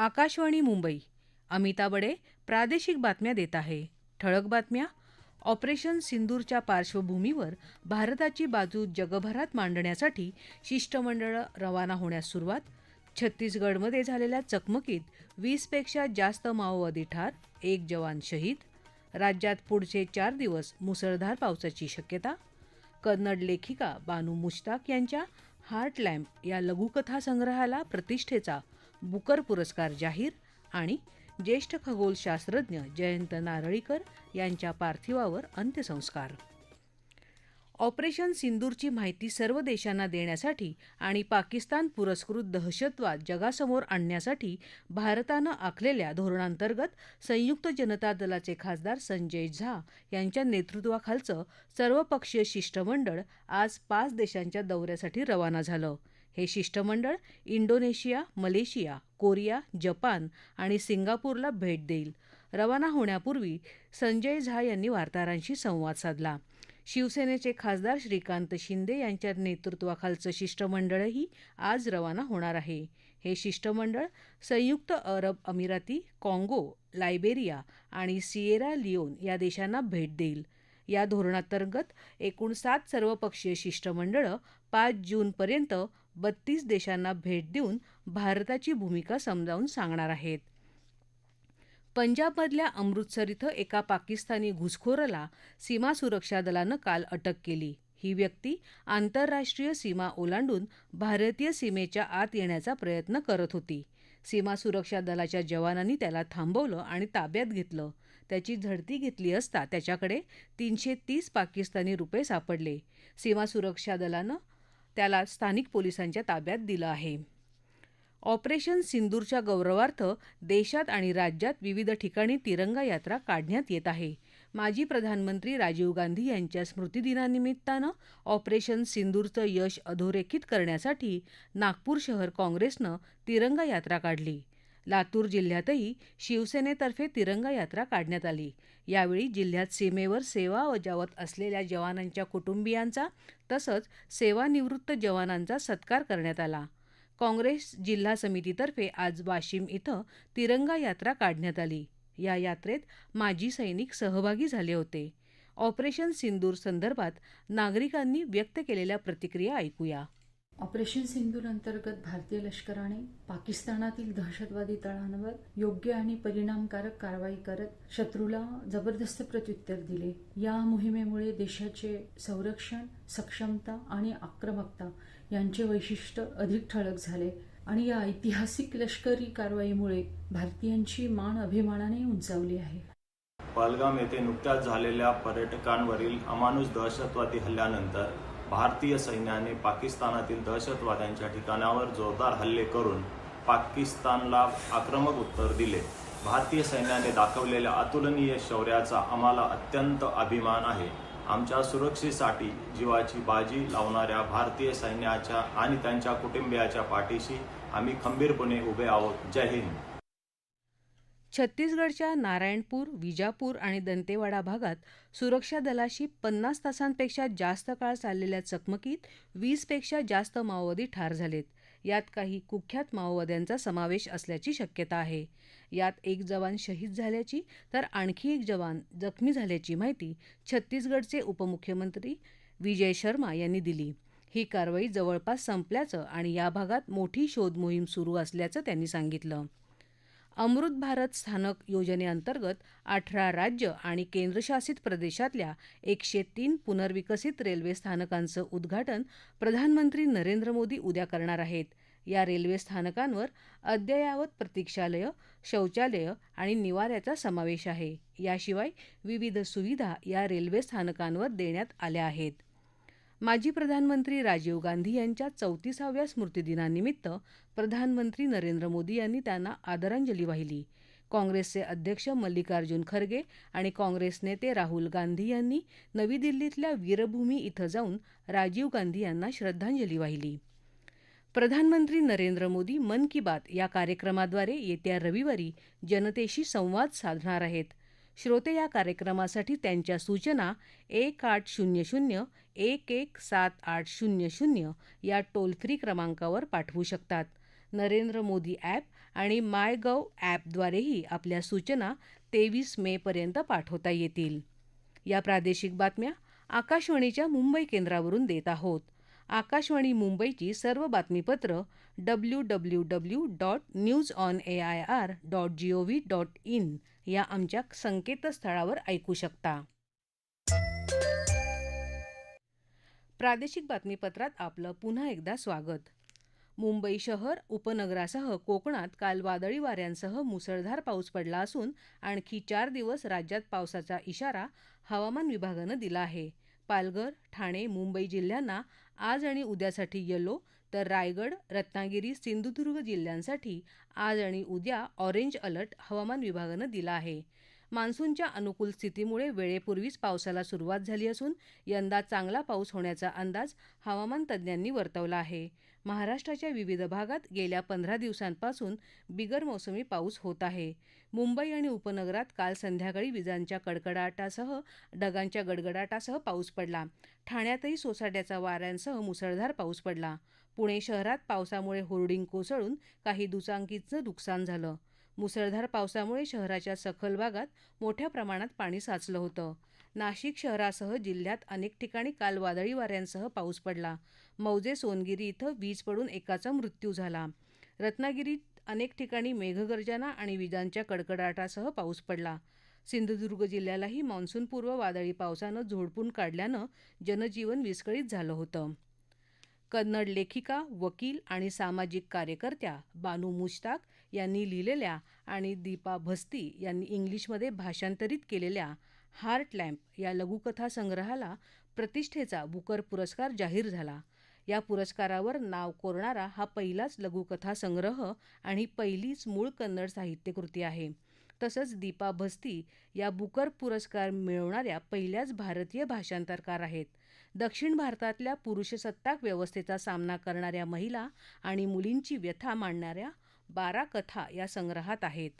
आकाशवाणी मुंबई. अमिता बडे प्रादेशिक बातम्या देत आहे. ठळक बातम्या. ऑपरेशन सिंदूरच्या पार्श्वभूमीवर भारताची बाजू जगभरात मांडण्यासाठी शिष्टमंडळ रवाना होण्यास सुरुवात. छत्तीसगडमध्ये झालेल्या चकमकीत वीसपेक्षा जास्त माओवादी ठार एक जवान शहीद. राज्यात पुढचे चार दिवस मुसळधार पावसाची शक्यता. कन्नड लेखिका बानू मुश्ताक यांच्या हार्ट लॅम्प या लघुकथा संग्रहाला प्रतिष्ठेचा बुकर पुरस्कार जाहीर आणि ज्येष्ठ खगोलशास्त्रज्ञ जयंत नारळीकर यांच्या पार्थिवावर अंत्यसंस्कार. ऑपरेशन सिंदूरची माहिती सर्व देशांना देण्यासाठी आणि पाकिस्तान पुरस्कृत दहशतवाद जगासमोर आणण्यासाठी भारतानं आखलेल्या धोरणांतर्गत संयुक्त जनता दलाचे खासदार संजय झा यांच्या नेतृत्वाखालचं सर्वपक्षीय शिष्टमंडळ आज पाच देशांच्या दौऱ्यासाठी रवाना झालं. हे शिष्टमंडळ इंडोनेशिया मलेशिया कोरिया जपान आणि सिंगापूरला भेट देईल. रवाना होण्यापूर्वी संजय झा यांनी वार्ताहरांशी संवाद साधला. शिवसेनेचे खासदार श्रीकांत शिंदे यांच्या नेतृत्वाखालचं शिष्टमंडळही आज रवाना होणार आहे. हे शिष्टमंडळ संयुक्त अरब अमिराती काँगो लायबेरिया आणि सिएरा लिओन या देशांना भेट देईल. या धोरणांतर्गत एकूण सात सर्वपक्षीय शिष्टमंडळं पाच जूनपर्यंत बत्तीस देशांना भेट देऊन भारताची भूमिका समजावून सांगणार आहेत. पंजाबमधल्या अमृतसर इथं एका पाकिस्तानी घुसखोराला सीमा सुरक्षा दलानं काल अटक केली. ही व्यक्ती आंतरराष्ट्रीय सीमा ओलांडून भारतीय सीमेच्या आत येण्याचा प्रयत्न करत होती. सीमा सुरक्षा दलाच्या जवानांनी त्याला थांबवलं आणि ताब्यात घेतलं. त्याची झडती घेतली असता त्याच्याकडे तीनशे तीस पाकिस्तानी रुपये सापडले. सीमा सुरक्षा दलानं त्याला स्थानिक पोलिसांच्या ताब्यात दिलं आहे. ऑपरेशन सिंदूरच्या गौरवार्थ देशात आणि राज्यात विविध ठिकाणी तिरंगा यात्रा काढण्यात येत आहे. माजी प्रधानमंत्री राजीव गांधी यांच्या स्मृतिदिनानिमित्तानं ऑपरेशन सिंदूरचं यश अधोरेखित करण्यासाठी नागपूर शहर काँग्रेसनं तिरंगा यात्रा काढली. लातूर जिल्ह्यातही शिवसेनेतर्फे तिरंगा यात्रा काढण्यात आली. यावेळी जिल्ह्यात सीमेवर सेवा बजावत असलेल्या जवानांच्या कुटुंबियांचा तसंच सेवानिवृत्त जवानांचा सत्कार करण्यात आला. काँग्रेस जिल्हा समितीतर्फे आज वाशिम इथं तिरंगा यात्रा काढण्यात आली. या यात्रेत माजी सैनिक सहभागी झाले होते. ऑपरेशन सिंदूर संदर्भात नागरिकांनी व्यक्त केलेल्या प्रतिक्रिया ऐकूया. ऑपरेशन सिंधूर अंतर्गत भारतीय लष्कराने पाकिस्तानातील दहशतवादी तळांवर योग्य आणि परिणामकारक कारवाई करत शत्रूला जबरदस्त प्रत्युत्तर दिले. या मोहिमेमुळे देशाचे संरक्षण सक्षमता आणि आक्रमकता यांचे वैशिष्ट्य अधिक ठळक झाले आणि या ऐतिहासिक लष्करी कारवाईमुळे भारतीयांची मान अभिमानाने उंचावली आहे. पालगाम येथे नुकत्याच झालेल्या पर्यटकांवरील अमानुष दहशतवादी हल्ल्यानंतर भारतीय सैन्याने पाकिस्तानातील दहशतवाद्यांच्या ठिकाणावर जोरदार हल्ले करून पाकिस्तानला आक्रमक उत्तर दिले. भारतीय सैन्याने दाखवलेल्या अतुलनीय शौर्याचा आम्हाला अत्यंत अभिमान आहे. आमच्या सुरक्षेसाठी जीवाची बाजी लावणाऱ्या भारतीय सैन्याच्या आणि त्यांच्या कुटुंबियाच्या पाठीशी आम्ही खंबीरपणे उभे आहोत. जय हिंद. छत्तीसगडच्या नारायणपूर विजापूर आणि दंतेवाडा भागात सुरक्षा दलाशी पन्नास तासांपेक्षा जास्त काळ चाललेल्या चकमकीत वीसपेक्षा जास्त माओवादी ठार झालेत. यात काही कुख्यात माओवाद्यांचा समावेश असल्याची शक्यता आहे. यात एक जवान शहीद झाल्याची तर आणखी एक जवान जखमी झाल्याची माहिती छत्तीसगडचे उपमुख्यमंत्री विजय शर्मा यांनी दिली. ही कारवाई जवळपास संपल्याचं आणि या भागात मोठी शोध मोहीम सुरू असल्याचं त्यांनी सांगितलं. अमृत भारत स्थानक योजनेअंतर्गत अठरा राज्य आणि केंद्रशासित प्रदेशातल्या एकशे तीन पुनर्विकसित रेल्वे स्थानकांचं उद्घाटन प्रधानमंत्री नरेंद्र मोदी उद्या करणार आहेत. या रेल्वे स्थानकांवर अद्ययावत प्रतीक्षालयं शौचालयं आणि निवाऱ्याचा समावेश आहे. याशिवाय विविध सुविधा या रेल्वे स्थानकांवर देण्यात आल्या आहेत. माजी प्रधानमंत्री राजीव गांधी यांच्या चौतीसाव्या स्मृतिदिनानिमित्त प्रधानमंत्री नरेंद्र मोदी यांनी त्यांना आदरांजली वाहिली. काँग्रेसचे अध्यक्ष मल्लिकार्जुन खरगे आणि काँग्रेस नेते राहुल गांधी यांनी नवी दिल्लीतल्या वीरभूमी इथं जाऊन राजीव गांधी यांना श्रद्धांजली वाहिली. प्रधानमंत्री नरेंद्र मोदी मन की बात या कार्यक्रमाद्वारे येत्या रविवारी जनतेशी संवाद साधणार आहेत. श्रोते या कार्यक्रमासाठी त्यांच्या सूचना एक आठ शून्य शून्य एक एक सात आठ शून्य शून्य या टोल फ्री क्रमांकावर पाठवू शकतात. नरेंद्र मोदी ॲप आणि माय गव ॲपद्वारेही आपल्या सूचना तेवीस मेपर्यंत पाठवता येतील. या प्रादेशिक बातम्या आकाशवाणीच्या मुंबई केंद्रावरून देत आहोत. आकाशवाणी मुंबईची सर्व बातमीपत्र W W W dot news on A I R dot G O V dot in या आमच्या संकेतस्थळावर ऐकू शकता. प्रादेशिक बातमीपत्रात आपलं पुन्हा एकदा स्वागत. मुंबई शहर उपनगरासह कोकणात काल वादळी वाऱ्यांसह मुसळधार पाऊस पडला असून आणखी चार दिवस राज्यात पावसाचा इशारा हवामान विभागानं दिला आहे. पालघर ठाणे मुंबई जिल्ह्यांना आज आणि उद्यासाठी येलो तर रायगड रत्नागिरी सिंधुदुर्ग जिल्ह्यांसाठी आज आणि उद्या ऑरेंज अलर्ट हवामान विभागानं दिला आहे. मान्सूनच्या अनुकूल स्थितीमुळे वेळेपूर्वीच पावसाला सुरुवात झाली असून यंदा चांगला पाऊस होण्याचा अंदाज हवामान तज्ज्ञांनी वर्तवला आहे. महाराष्ट्राच्या विविध भागात गेल्या पंधरा दिवसांपासून बिगर मोसमी पाऊस होत आहे. मुंबई आणि उपनगरात काल संध्याकाळी विजांच्या कडकडाटासह ढगांच्या गडगडाटासह पाऊस पडला. ठाण्यातही सोसाट्याचा वाऱ्यांसह मुसळधार पाऊस पडला. पुणे शहरात पावसामुळे होर्डिंग कोसळून काही दुचांकीचं नुकसान झालं. मुसळधार पावसामुळे शहराच्या सखल भागात मोठ्या प्रमाणात पाणी साचलं होतं. नाशिक शहरासह जिल्ह्यात अनेक ठिकाणी काल वादळी वाऱ्यांसह पाऊस पडला. मौजे सोनगिरी इथं वीज पडून एकाचा मृत्यू झाला. रत्नागिरीत अनेक ठिकाणी मेघगर्जना आणि विजांच्या कडकडाटासह पाऊस पडला. सिंधुदुर्ग जिल्ह्यालाही मान्सूनपूर्व वादळी पावसानं झोडपून काढल्यानं जनजीवन विस्कळीत झालं होतं. कन्नड लेखिका वकील आणि सामाजिक कार्यकर्त्या बानू मुश्ताक यांनी लिहिलेल्या आणि दीपा भस्ती यांनी इंग्लिशमध्ये भाषांतरित केलेल्या हार्ट लॅम्प या लघुकथा संग्रहाला प्रतिष्ठेचा बुकर पुरस्कार जाहीर झाला. या पुरस्कारावर नाव कोरणारा हा पहिलाच लघुकथा संग्रह आणि पहिलीच मूळ कन्नड साहित्यकृती आहे. तसंच दीपा भस्ती या बुकर पुरस्कार मिळवणाऱ्या पहिल्याच भारतीय भाषांतरकार आहेत. दक्षिण भारतातल्या पुरुषसत्ताक व्यवस्थेचा सामना करणाऱ्या महिला आणि मुलींची व्यथा मांडणाऱ्या बारा कथा या संग्रहात आहेत.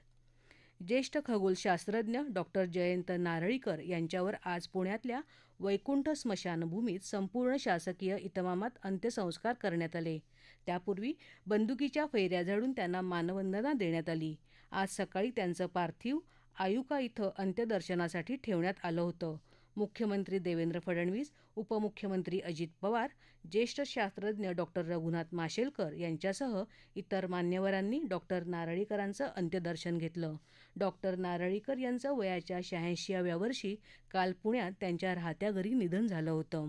ज्येष्ठ खगोलशास्त्रज्ञ डॉक्टर जयंत नारळीकर यांच्यावर आज पुण्यातल्या वैकुंठ स्मशानभूमीत संपूर्ण शासकीय इतमामात अंत्यसंस्कार करण्यात आले. त्यापूर्वी बंदुकीच्या फैऱ्या झाडून त्यांना मानवंदना देण्यात आली. आज सकाळी त्यांचं पार्थिव आयुका इथं अंत्यदर्शनासाठी ठेवण्यात आलं होतं. मुख्यमंत्री देवेंद्र फडणवीस उपमुख्यमंत्री अजित पवार ज्येष्ठ शास्त्रज्ञ डॉक्टर रघुनाथ माशेलकर यांच्यासह इतर मान्यवरांनी डॉक्टर नारळीकरांचं अंत्यदर्शन घेतलं. डॉक्टर नारळीकर यांचं वयाच्या शहाऐंशीव्या वर्षी काल पुण्यात त्यांच्या राहत्या घरी निधन झालं होतं.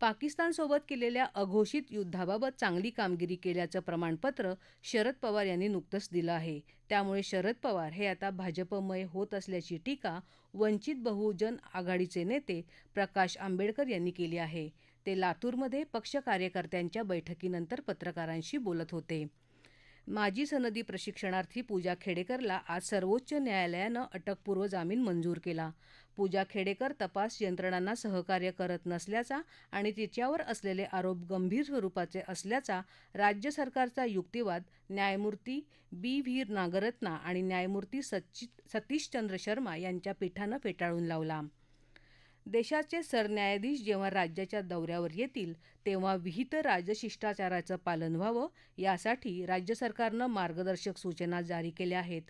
पाकिस्तानसोबत केलेल्या अघोषित युद्धाबाबत चांगली कामगिरी केल्याचं प्रमाणपत्र शरद पवार यांनी नुकतंच दिलं आहे. त्यामुळे शरद पवार हे आता भाजपमय होत असल्याची टीका वंचित बहुजन आघाडीचे नेते प्रकाश आंबेडकर यांनी केली आहे. ते लातूरमध्ये पक्ष कार्यकर्त्यांच्या बैठकीनंतर पत्रकारांशी बोलत होते. माजी सनदी प्रशिक्षणार्थी पूजा खेडेकरला आज सर्वोच्च न्यायालयानं अटकपूर्व जामीन मंजूर केला. पूजा खेडेकर तपास यंत्रणांना सहकार्य करत नसल्याचा आणि तिच्यावर असलेले आरोप गंभीर स्वरूपाचे असल्याचा राज्य सरकारचा युक्तिवाद न्यायमूर्ती बी. व्ही. नागरत्ना आणि न्यायमूर्ती सच्चि सतीशचंद्र शर्मा यांच्या पीठानं फेटाळून लावला. देशाचे सरन्यायाधीश जेव्हा राज्याच्या दौऱ्यावर येतील तेव्हा विहित राजशिष्टाचाराचं पालन व्हावं यासाठी राज्य सरकारनं मार्गदर्शक सूचना जारी केल्या आहेत.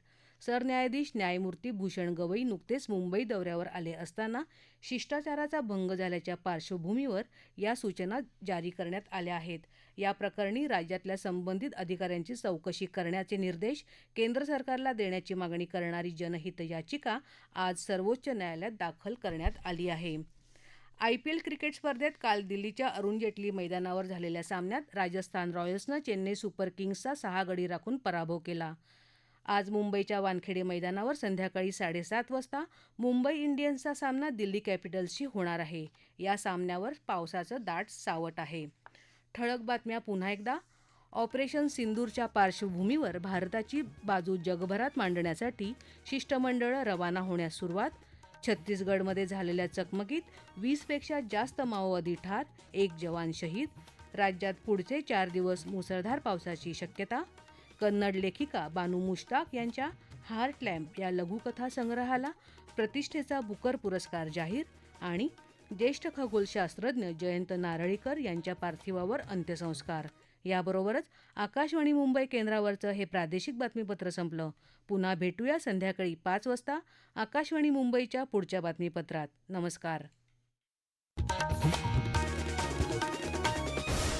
सरन्यायाधीश न्यायमूर्ती भूषण गवई नुकतेच मुंबई दौऱ्यावर आले असताना शिष्टाचाराचा भंग झाल्याच्या पार्श्वभूमीवर या सूचना जारी करण्यात आल्या आहेत. या प्रकरणी राज्यातल्या संबंधित अधिकाऱ्यांची चौकशी करण्याचे निर्देश केंद्र सरकारला देण्याची मागणी करणारी जनहित याचिका आज सर्वोच्च न्यायालयात दाखल करण्यात आली आहे. आयपीएल क्रिकेट स्पर्धेत काल दिल्लीच्या अरुण जेटली मैदानावर झालेल्या सामन्यात राजस्थान रॉयल्सनं चेन्नई सुपर किंग्सचा सहा गडी राखून पराभव केला. आज मुंबईच्या वानखेडे मैदानावर संध्याकाळी साडेसात वाजता मुंबई इंडियन्सचा सामना दिल्ली कॅपिटल्सशी होणार आहे. या सामन्यावर पावसाचं दाट सावट आहे. ठळक बातम्या पुन्हा एकदा. ऑपरेशन सिंदूरच्या पार्श्वभूमीवर भारताची बाजू जगभरात मांडण्यासाठी शिष्टमंडळं रवाना होण्यास सुरुवात. छत्तीसगडमध्ये झालेल्या चकमकीत वीसपेक्षा जास्त माओवादी ठार एक जवान शहीद. राज्यात पुढचे चार दिवस मुसळधार पावसाची शक्यता कन्नड लेखिका बानू मुश्ताक यांच्या हार्ट लॅम्प या लघुकथा संग्रहाला प्रतिष्ठेचा बुकर पुरस्कार जाहीर आणि ज्येष्ठ खगोलशास्त्रज्ञ जयंत नारळीकर यांच्या पार्थिवावर अंत्यसंस्कार. याबरोबरच आकाशवाणी मुंबई केंद्रावरचं हे प्रादेशिक बातमीपत्र संपलं. पुन्हा भेटूया संध्याकाळी पाच वाजता आकाशवाणी मुंबईच्या पुढच्या बातमीपत्रात. नमस्कार.